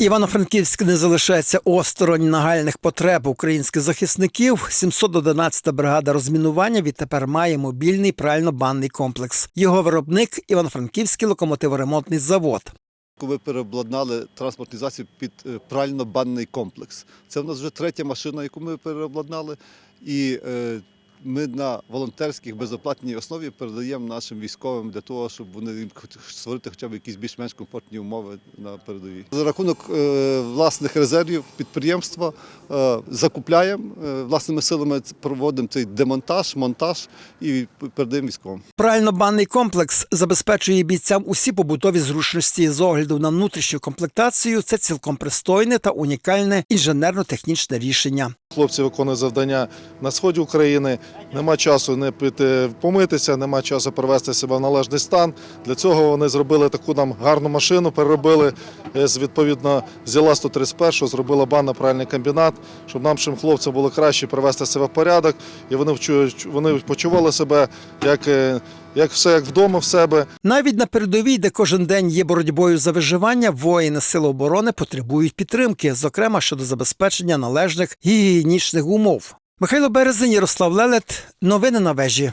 Івано-Франківськ не залишається осторонь нагальних потреб українських захисників. 711-та бригада розмінування відтепер має мобільний прально-банний комплекс. Його виробник Івано-Франківський локомотиворемонтний завод. Ви переобладнали транспортний засіб під е, прально-банний комплекс. Це в нас вже третя машина, яку ми переобладнали. І е, ми на волонтерських безоплатній основі передаємо нашим військовим для того, щоб вони створити хоча б якісь більш-менш комфортні умови на передовій. За рахунок е, власних резервів підприємства е, закупляємо е, власними силами, проводимо цей демонтаж, монтаж і передаємо військовим. Прально-банний комплекс забезпечує бійцям усі побутові зручності з огляду на внутрішню комплектацію. Це цілком пристойне та унікальне інженерно-технічне рішення. Хлопці виконують завдання на сході України. Нема часу не піти помитися, нема часу привести себе в належний стан. Для цього вони зробили таку нам гарну машину, переробили е, з відповідно з ІЛА 131, зробили банно пральний комбінат, щоб нашим хлопцям було краще привести себе в порядок, і вони вони почували себе як, е, як все як вдома в себе. Навіть на передовій, де кожен день є боротьбою за виживання, воїни Сил оборони потребують підтримки, зокрема щодо забезпечення належних гігієнічних умов. Михайло Березень, Ярослав Лелет. Новини на вежі.